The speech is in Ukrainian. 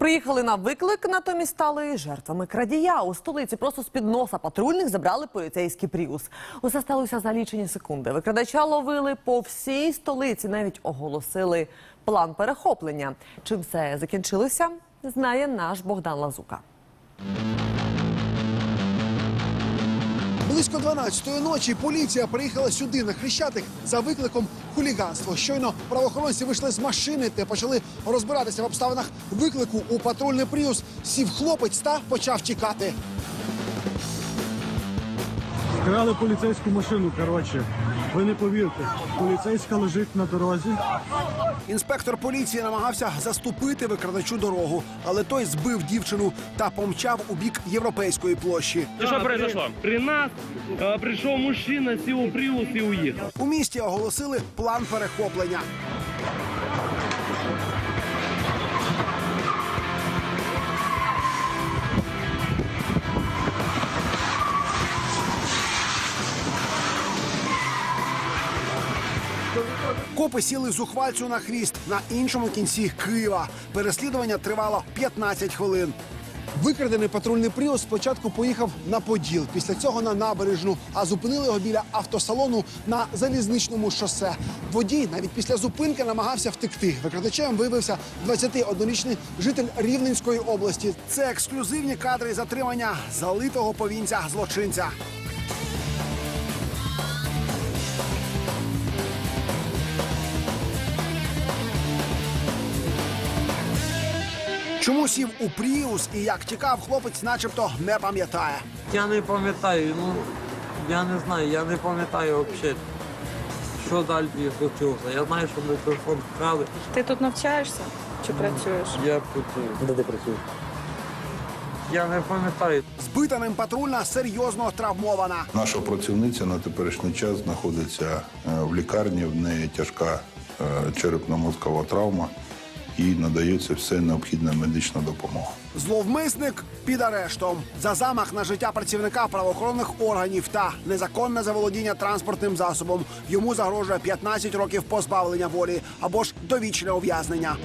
Приїхали на виклик, натомість стали жертвами крадія. У столиці просто з-під носа патрульних забрали поліцейський пріус. Усе сталося за лічені секунди. Викрадача ловили по всій столиці, навіть оголосили план перехоплення. Чим все закінчилося, знає наш Богдан Лазука. Близько 12-ї ночі поліція приїхала сюди на Хрещатик за викликом хуліганства. Щойно правоохоронці вийшли з машини та почали розбиратися в обставинах виклику у патрульний пріус. Сів хлопець та почав тікати. Крали поліцейську машину, коротше. Ви не повірте. Поліцейська лежить на дорозі. Інспектор поліції намагався заступити викрадачу дорогу, але той збив дівчину та помчав у бік європейської площі. Что произошло? При нас э, прийшов мужчина, сів у Приус і уїхав. У місті оголосили план перехоплення. Копи сіли зухвальцю на хвіст на іншому кінці Києва. Переслідування тривало 15 хвилин. Викрадений патрульний пріус спочатку поїхав на Поділ, після цього на набережну, а зупинили його біля автосалону на залізничному шосе. Водій навіть після зупинки намагався втекти. Викрадачем виявився 21-річний житель Рівненської області. Це ексклюзивні кадри затримання залитого повінця злочинця. Чому сів у Пріус і як тікав, хлопець, начебто, не пам'ятає. Я не пам'ятаю, ну я не знаю, я не пам'ятаю взагалі, що далі случилося. Я знаю, що ми телефон вкрали. Ти тут навчаєшся чи працюєш? Я працюю. Де ти працюєш? Я не пам'ятаю. Збита ним патрульна серйозно травмована. Наша працівниця на теперішній час знаходиться е, в лікарні. В неї тяжка е, черепно-мозкова травма і надається все необхідна медична допомога. Зловмисник під арештом за замах на життя працівника правоохоронних органів та незаконне заволодіння транспортним засобом. Йому загрожує 15 років позбавлення волі або ж довічне ув'язнення.